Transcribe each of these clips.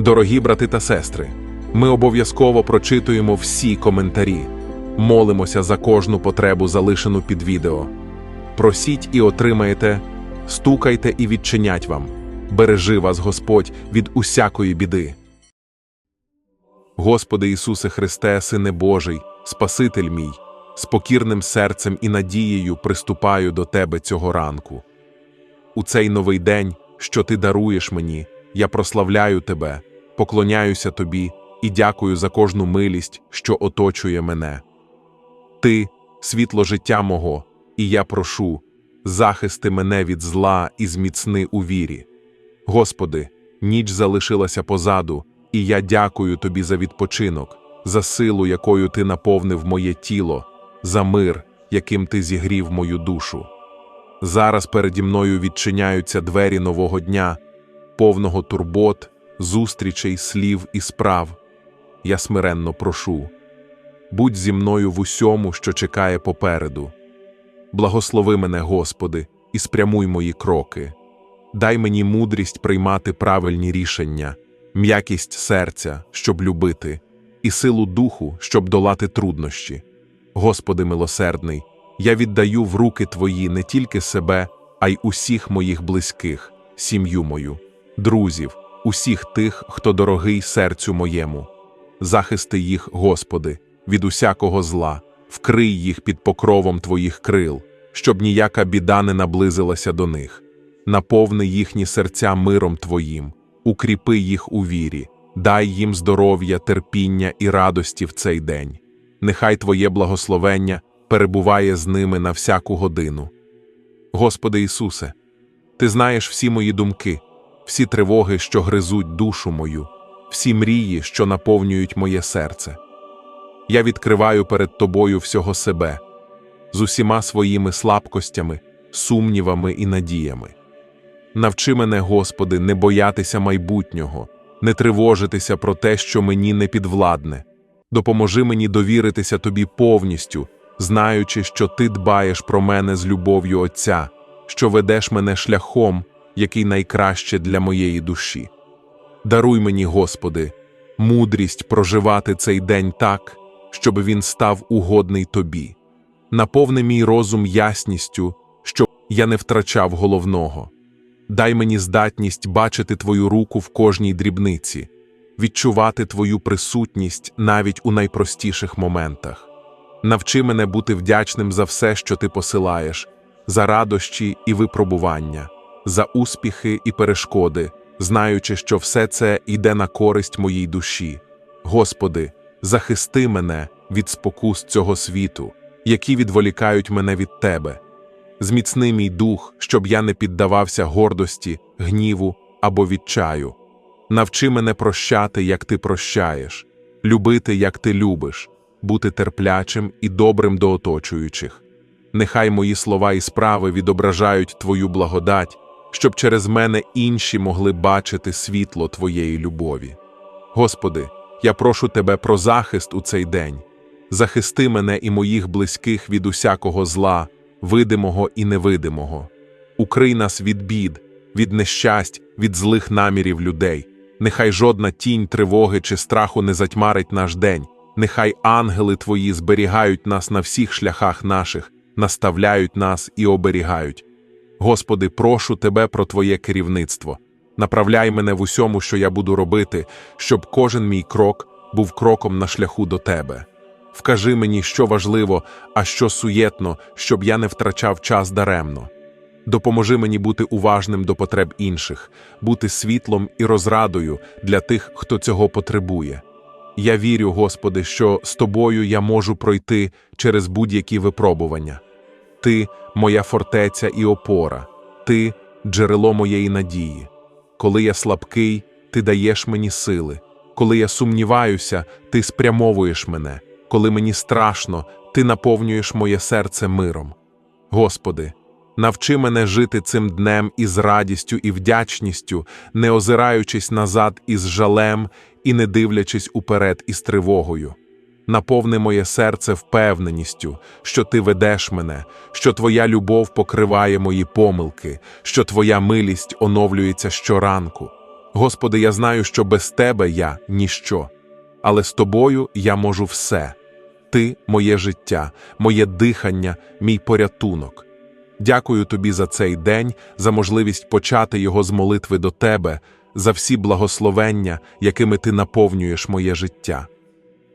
Дорогі брати та сестри, ми обов'язково прочитуємо всі коментарі, молимося за кожну потребу, залишену під відео. Просіть і отримаєте, стукайте і відчинять вам. Бережи вас Господь від усякої біди. Господи Ісусе Христе, Сине Божий, Спаситель мій, з покірним серцем і надією приступаю до Тебе цього ранку. У цей новий день, що Ти даруєш мені, я прославляю Тебе, поклоняюся Тобі і дякую за кожну милість, що оточує мене. Ти світло життя мого, і я прошу, захисти мене від зла і зміцни у вірі. Господи, ніч залишилася позаду, і я дякую Тобі за відпочинок, за силу, якою Ти наповнив моє тіло, за мир, яким Ти зігрів мою душу. Зараз переді мною відчиняються двері нового дня, повного турбот, зустрічей, слів і справ. Я смиренно прошу. Будь зі мною в усьому, що чекає попереду. Благослови мене, Господи, і спрямуй мої кроки. Дай мені мудрість приймати правильні рішення, м'якість серця, щоб любити, і силу духу, щоб долати труднощі. Господи милосердний, я віддаю в руки Твої не тільки себе, а й усіх моїх близьких, сім'ю мою, друзів, усіх тих, хто дорогий серцю моєму. Захисти їх, Господи, від усякого зла, вкрий їх під покровом Твоїх крил, щоб ніяка біда не наблизилася до них. Наповни їхні серця миром Твоїм, укріпи їх у вірі, дай їм здоров'я, терпіння і радості в цей день. Нехай Твоє благословення перебуває з ними на всяку годину. Господи Ісусе, Ти знаєш всі мої думки, всі тривоги, що гризуть душу мою, всі мрії, що наповнюють моє серце. Я відкриваю перед Тобою всього себе, з усіма своїми слабкостями, сумнівами і надіями. Навчи мене, Господи, не боятися майбутнього, не тривожитися про те, що мені не підвладне. Допоможи мені довіритися Тобі повністю, знаючи, що Ти дбаєш про мене з любов'ю Отця, що ведеш мене шляхом, який найкраще для моєї душі. Даруй мені, Господи, мудрість проживати цей день так, щоб він став угодний Тобі. Наповни мій розум ясністю, щоб я не втрачав головного. Дай мені здатність бачити Твою руку в кожній дрібниці, відчувати Твою присутність навіть у найпростіших моментах. Навчи мене бути вдячним за все, що ти посилаєш, за радощі і випробування, за успіхи і перешкоди, знаючи, що все це йде на користь моїй душі. Господи, захисти мене від спокус цього світу, які відволікають мене від Тебе. Зміцни мій дух, щоб я не піддавався гордості, гніву або відчаю. Навчи мене прощати, як ти прощаєш, любити, як ти любиш, бути терплячим і добрим до оточуючих. Нехай мої слова і справи відображають Твою благодать, щоб через мене інші могли бачити світло Твоєї любові. Господи, я прошу Тебе про захист у цей день. Захисти мене і моїх близьких від усякого зла, видимого і невидимого. Укрий нас від бід, від нещасть, від злих намірів людей. Нехай жодна тінь тривоги чи страху не затьмарить наш день. Нехай ангели Твої зберігають нас на всіх шляхах наших, наставляють нас і оберігають. Господи, прошу Тебе про Твоє керівництво. Направляй мене в усьому, що я буду робити, щоб кожен мій крок був кроком на шляху до Тебе. Вкажи мені, що важливо, а що суєтно, щоб я не втрачав час даремно. Допоможи мені бути уважним до потреб інших, бути світлом і розрадою для тих, хто цього потребує. Я вірю, Господи, що з Тобою я можу пройти через будь-які випробування. Ти моя фортеця і опора, Ти джерело моєї надії. Коли я слабкий, Ти даєш мені сили. Коли я сумніваюся, Ти спрямовуєш мене. Коли мені страшно, Ти наповнюєш моє серце миром. Господи, навчи мене жити цим днем із радістю і вдячністю, не озираючись назад із жалем і не дивлячись уперед із тривогою. Наповни моє серце впевненістю, що ти ведеш мене, що твоя любов покриває мої помилки, що твоя милість оновлюється щоранку. Господи, я знаю, що без Тебе я ніщо, але з Тобою я можу все. Ти моє життя, моє дихання, мій порятунок. Дякую тобі за цей день, за можливість почати його з молитви до Тебе, за всі благословення, якими Ти наповнюєш моє життя.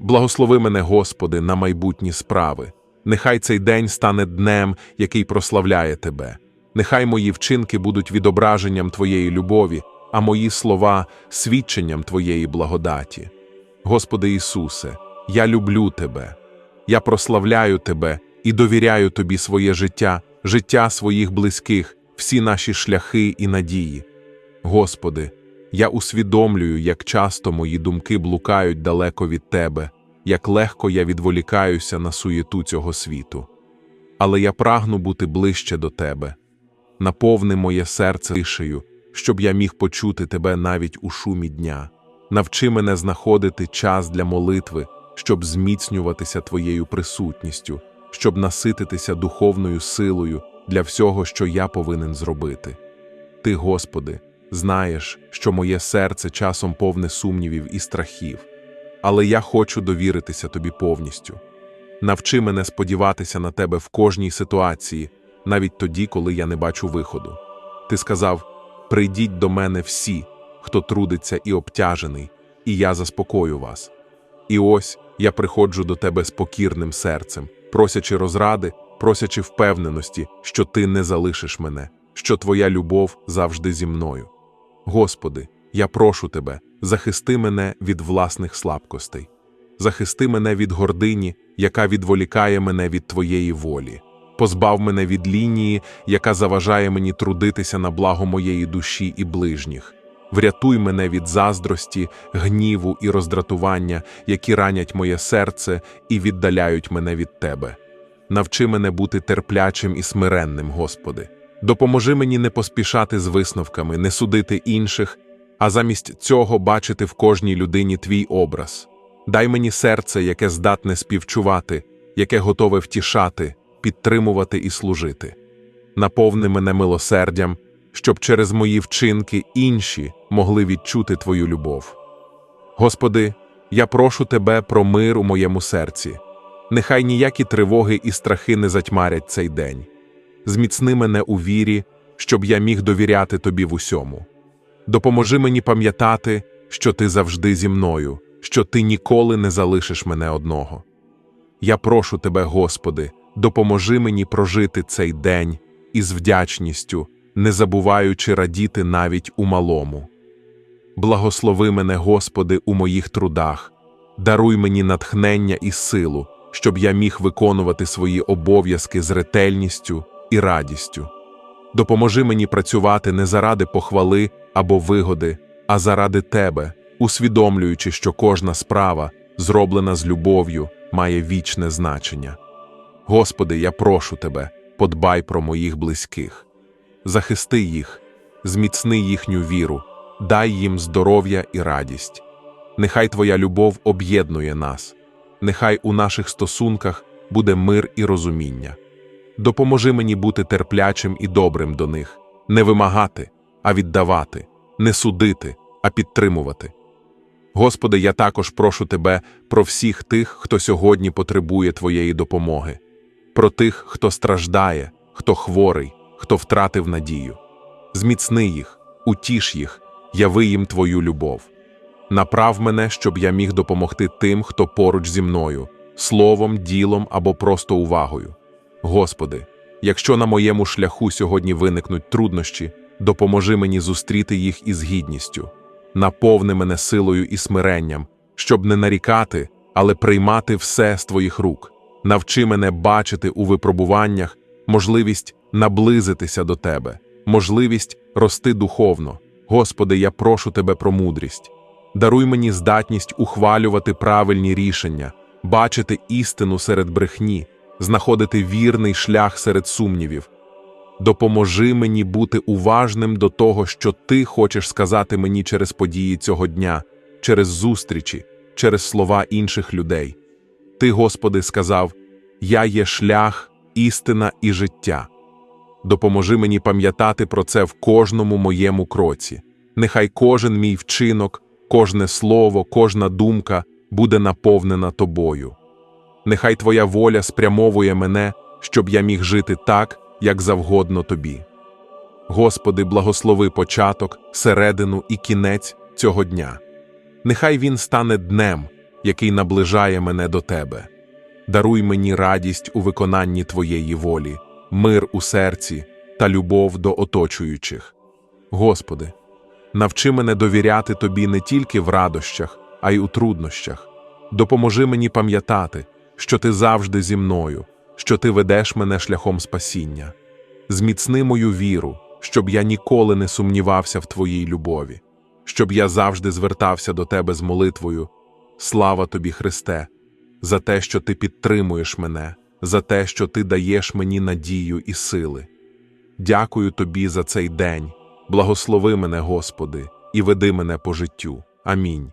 Благослови мене, Господи, на майбутні справи. Нехай цей день стане днем, який прославляє Тебе. Нехай мої вчинки будуть відображенням Твоєї любові, а мої слова свідченням Твоєї благодаті. Господи Ісусе, я люблю Тебе, я прославляю Тебе і довіряю Тобі своє життя, життя своїх близьких, всі наші шляхи і надії. Господи, я усвідомлюю, як часто мої думки блукають далеко від Тебе, як легко я відволікаюся на суєту цього світу. Але я прагну бути ближче до Тебе. Наповни моє серце тишею, щоб я міг почути Тебе навіть у шумі дня. Навчи мене знаходити час для молитви, щоб зміцнюватися Твоєю присутністю, щоб насититися духовною силою для всього, що я повинен зробити. Ти, Господи, знаєш, що моє серце часом повне сумнівів і страхів, але я хочу довіритися Тобі повністю. Навчи мене сподіватися на Тебе в кожній ситуації, навіть тоді, коли я не бачу виходу. Ти сказав: Прийдіть до мене всі, хто трудиться і обтяжений, і я заспокою вас. І ось я приходжу до тебе з покірним серцем, просячи розради, просячи впевненості, що ти не залишиш мене, що твоя любов завжди зі мною. Господи, я прошу тебе, захисти мене від власних слабкостей, захисти мене від гордині, яка відволікає мене від твоєї волі, позбав мене від лінії, яка заважає мені трудитися на благо моєї душі і ближніх. Врятуй мене від заздрості, гніву і роздратування, які ранять моє серце і віддаляють мене від Тебе. Навчи мене бути терплячим і смиренним, Господи. Допоможи мені не поспішати з висновками, не судити інших, а замість цього бачити в кожній людині Твій образ. Дай мені серце, яке здатне співчувати, яке готове втішати, підтримувати і служити. Наповни мене милосердям, щоб через мої вчинки інші могли відчути Твою любов. Господи, я прошу Тебе про мир у моєму серці. Нехай ніякі тривоги і страхи не затьмарять цей день. Зміцни мене у вірі, щоб я міг довіряти Тобі в усьому. Допоможи мені пам'ятати, що Ти завжди зі мною, що Ти ніколи не залишиш мене одного. Я прошу Тебе, Господи, допоможи мені прожити цей день із вдячністю, не забуваючи радіти навіть у малому. Благослови мене, Господи, у моїх трудах, даруй мені натхнення і силу, щоб я міг виконувати свої обов'язки з ретельністю і радістю. Допоможи мені працювати не заради похвали або вигоди, а заради Тебе, усвідомлюючи, що кожна справа, зроблена з любов'ю, має вічне значення. Господи, я прошу Тебе, подбай про моїх близьких, захисти їх, зміцни їхню віру, дай їм здоров'я і радість. Нехай Твоя любов об'єднує нас, нехай у наших стосунках буде мир і розуміння. Допоможи мені бути терплячим і добрим до них, не вимагати, а віддавати, не судити, а підтримувати. Господи, я також прошу Тебе про всіх тих, хто сьогодні потребує Твоєї допомоги, про тих, хто страждає, хто хворий, хто втратив надію. Зміцни їх, утіш їх, яви їм Твою любов. Направ мене, щоб я міг допомогти тим, хто поруч зі мною, словом, ділом або просто увагою. Господи, якщо на моєму шляху сьогодні виникнуть труднощі, допоможи мені зустріти їх із гідністю, наповни мене силою і смиренням, щоб не нарікати, але приймати все з Твоїх рук. Навчи мене бачити у випробуваннях можливість наблизитися до Тебе, можливість рости духовно. Господи, я прошу Тебе про мудрість. Даруй мені здатність ухвалювати правильні рішення, бачити істину серед брехні знаходити вірний шлях серед сумнівів. Допоможи мені бути уважним до того, що ти хочеш сказати мені через події цього дня, через зустрічі, через слова інших людей. Ти, Господи, сказав: Я є шлях, істина і життя. Допоможи мені пам'ятати про це в кожному моєму кроці, Нехай кожен мій вчинок, кожне слово, кожна думка буде наповнена тобою. Нехай Твоя воля спрямовує мене, щоб я міг жити так, як завгодно тобі. Господи, благослови початок, середину і кінець цього дня. Нехай він стане днем, який наближає мене до Тебе. Даруй мені радість у виконанні Твоєї волі, мир у серці та любов до оточуючих. Господи, навчи мене довіряти Тобі не тільки в радощах, а й у труднощах. Допоможи мені пам'ятати, що Ти завжди зі мною, що Ти ведеш мене шляхом спасіння. Зміцни мою віру, щоб я ніколи не сумнівався в Твоїй любові, щоб я завжди звертався до Тебе з молитвою. Слава Тобі, Христе, за те, що Ти підтримуєш мене, за те, що Ти даєш мені надію і сили. Дякую Тобі за цей день. Благослови мене, Господи, і веди мене по життю. Амінь.